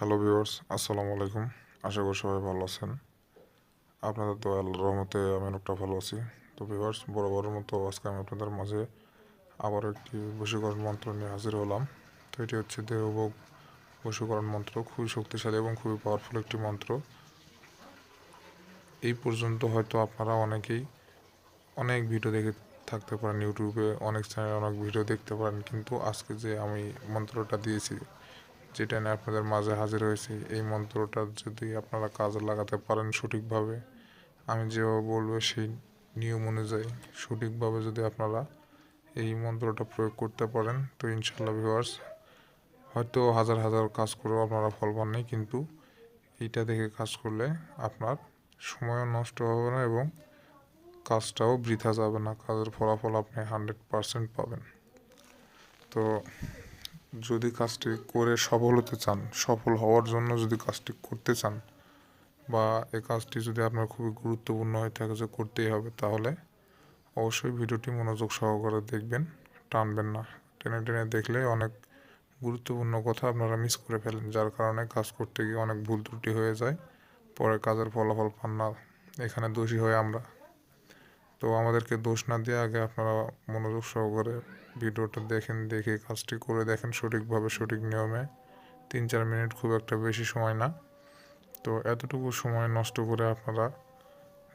Hello viewers আসসালামু আলাইকুম আশা করি সবাই ভালো আছেন। আপনাদের তো আল্লাহর রহমতে আমি অনেকটা ভালো আছি। তো ভিউয়ার্স বড় বড় মতো আজকে আমি আপনাদের মাঝে আবার একটি বশীকরণ মন্ত্র নিয়ে হাজির হলাম। তো, এটি হচ্ছে দেহভোগ বশীকরণ মন্ত্র। খুবই শক্তিশালী এবং খুবই পাওয়ারফুল একটি মন্ত্র। এই পর্যন্ত হয়তো আপনারা অনেকেই অনেক ভিডিও দেখে থাকতে পারেন ইউটিউবে অনেক চ্যানেলে অনেক ভিডিও দেখতে পারেন। কিন্তু আজকে যে আমি মন্ত্রটা দিয়েছি যেটা নিয়ে আপনাদের মাঝে হাজির হয়েছি, এই মন্ত্রটা যদি আপনারা কাজে লাগাতে পারেন সঠিকভাবে, আমি যেভাবে বলব সেই নিয়ম অনুযায়ী সঠিকভাবে যদি আপনারা এই মন্ত্রটা প্রয়োগ করতে পারেন, তো ইনশাল্লাহ ভিউয়ার্স হয়তো হাজার হাজার কাজ করেও আপনারা ফল পাননি কিন্তু এইটা দেখে কাজ করলে আপনার সময়ও নষ্ট হবে না এবং কাজটাও বৃথা যাবে না। কাজের ফলাফল আপনি হান্ড্রেড পারসেন্ট পাবেন। তো যদি কাজটি করে সফল হতে চান, সফল হওয়ার জন্য যদি কাজটি করতে চান বা এই কাজটি যদি আপনার খুবই গুরুত্বপূর্ণ হয়ে থাকে যে করতেই হবে, তাহলে অবশ্যই ভিডিওটি মনোযোগ সহকারে দেখবেন। টানবেন না। টেনে টেনে দেখলে অনেক গুরুত্বপূর্ণ কথা আপনারা মিস করে ফেলেন, যার কারণে কাজ করতে গিয়ে অনেক ভুল ত্রুটি হয়ে যায়, পরে কাজের ফলাফল পান না। এখানে দোষী হয় আমরা তো আমাদেরকে দোষ না দিয়ে আগে আপনারা মনোযোগ সহকারে ভিডিওটা দেখেন, দেখে কাজটি করে দেখেন সঠিকভাবে, সঠিক নিয়মে। তিন চার মিনিট খুব একটা বেশি সময় না। তো এতটুকু সময় নষ্ট করে আপনারা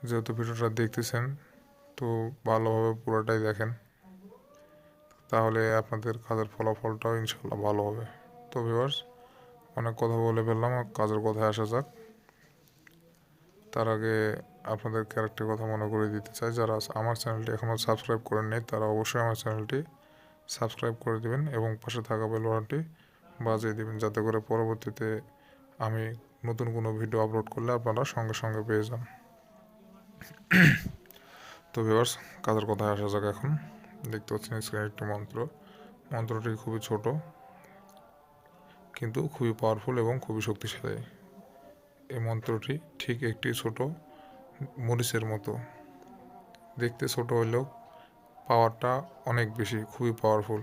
যেহেতু ভিডিওটা দেখতেছেন, তো ভালোভাবে পুরোটাই দেখেন। তাহলে আপনাদের কাজের ফলাফলটাও ইনশাল্লাহ ভালো হবে। তো ভিউয়ার্স, অনেক কথা বলে ফেললাম, কাজের কথায় আসা যাক। তার আগে আপনাদের ক্যারেক্টার কথা মনে করে দিতে চাই, যারা আমার চ্যানেলটি এখনও সাবস্ক্রাইব করেন নেই, তারা অবশ্যই আমার চ্যানেলটি সাবস্ক্রাইব করে দিবেন এবং পাশে থাকা বেলবাটনটি বাজিয়ে দিবেন, যাতে করে পরবর্তীতে আমি নতুন কোনো ভিডিও আপলোড করলে আপনারা সঙ্গে সঙ্গে পেয়ে যান। তো ভিউয়ার্স কাজের কথায় আসা যাক এখন? দেখতে পাচ্ছেন স্ক্রিনে একটি মন্ত্র। মন্ত্রটি খুবই ছোট, কিন্তু খুবই পাওয়ারফুল এবং খুবই শক্তিশালী। এই মন্ত্রটি ঠিক একটি ছোট মরিচের মতো। দেখতে ছোট হলেও পাওয়ারটা অনেক বেশি, খুবই পাওয়ারফুল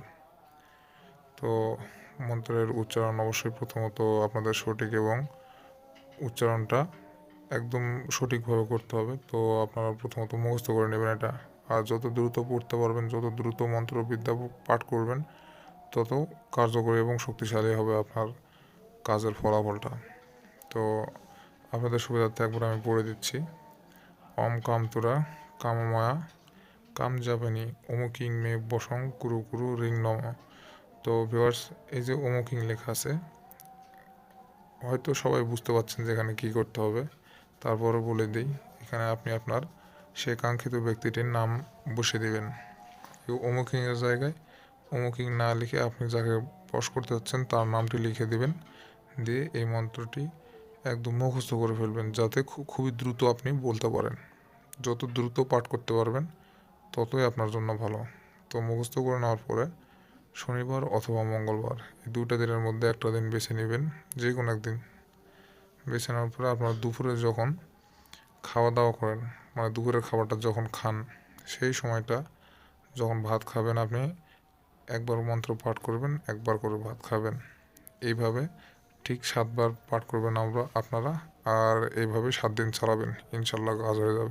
তো মন্ত্রের উচ্চারণ অবশ্যই প্রথমত আপনাদের সঠিক এবং উচ্চারণটা একদম সঠিকভাবে করতে হবে। তো আপনারা প্রথমত মুখস্থ করে নেবেন এটা। আর যত দ্রুত পড়তে পারবেন, যত দ্রুত মন্ত্রবিদ্যা পাঠ করবেন, তত কার্যকরী এবং শক্তিশালী হবে আপনার কাজের ফলাফলটা। তো আপনাদের সুবিধার্থে একবার আমি পড়ে দিচ্ছি। অম কামতুরা কামমায়া কাম জাপানি অমুকিং মে বসং কুরু কুরু রিং নম। তো ভিওয়ার্স এই যে অমুকিং লেখা আছে, হয়তো সবাই বুঝতে পারছেন যে এখানে কী করতে হবে। তারপরে বলে দিই, এখানে আপনি আপনার সে কাঙ্ক্ষিত ব্যক্তিটির নাম বসে দেবেন। অমুকিংয়ের জায়গায় অমুকিং না লিখে আপনি যাকে বস করতে হচ্ছেন তার নামটি লিখে দেবেন। দিয়ে এই মন্ত্রটি একদম মুখস্থ করে ফেলবেন, যাতে খুবই দ্রুত আপনি বলতে পারেন। যত দ্রুত পাঠ করতে পারবেন, ততই আপনার জন্য ভালো। তো মুখস্থ করে নেওয়ার পরে শনিবার অথবা মঙ্গলবার এই দুটা দিনের মধ্যে একটা দিন বেছে নেবেন যে কোনো একদিন। বেছে নেওয়ার পরে আপনার দুপুরে যখন খাওয়া দাওয়া করেন মানে দুপুরের খাবারটা যখন খান, সেই সময়টা যখন ভাত খাবেন আপনি, একবার মন্ত্র পাঠ করবেন, একবার করে ভাত খাবেন। এইভাবে ঠিক সাতবার পাঠ করবেন আমরা, আপনারা, আর এইভাবে সাত দিন চালাবেন ইনশাল্লাহ কাজ হয়ে যাবে।